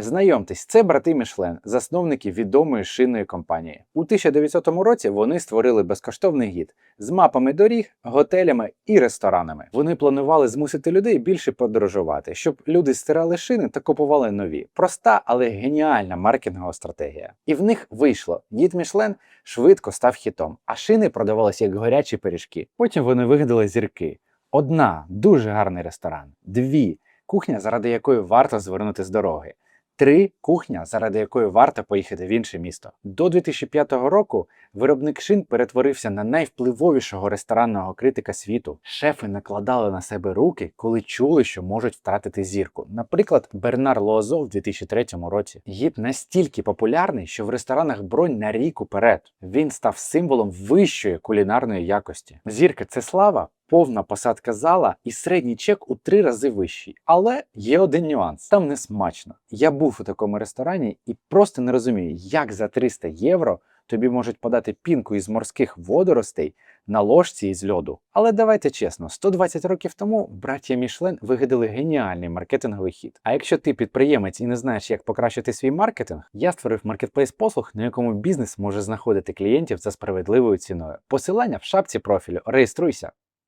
Знайомтесь, це брати Мішлен, засновники відомої шинної компанії. У 1900 році вони створили безкоштовний гід з мапами доріг, готелями і ресторанами. Вони планували змусити людей більше подорожувати, щоб люди стирали шини та купували нові. Проста, але геніальна маркетингова стратегія. І в них вийшло. Гід Мішлен швидко став хітом, а шини продавалися як горячі пиріжки. Потім вони вигадали зірки. Одна дуже гарний ресторан, дві кухня, заради якої варто звернути з дороги. Три кухня, заради якої варто поїхати в інше місто. До 2005 року виробник шин перетворився на найвпливовішого ресторанного критика світу. Шефи накладали на себе руки, коли чули, що можуть втратити зірку. Наприклад, Бернар Лозо в 2003 році. Гід настільки популярний, що в ресторанах бронь на рік уперед. Він став символом вищої кулінарної якості. Зірка це слава. Повна посадка зала і середній чек у три рази вищий. Але є один нюанс: там не смачно. Я був у такому ресторані і просто не розумію, як за 300 євро тобі можуть подати пінку із морських водоростей на ложці із льоду. Але давайте чесно, 120 років тому браття Мішлен вигадали геніальний маркетинговий хід. А якщо ти підприємець і не знаєш, як покращити свій маркетинг, я створив маркетплейс послуг, на якому бізнес може знаходити клієнтів за справедливою ціною. Посилання в шапці профілю. Реєструйся.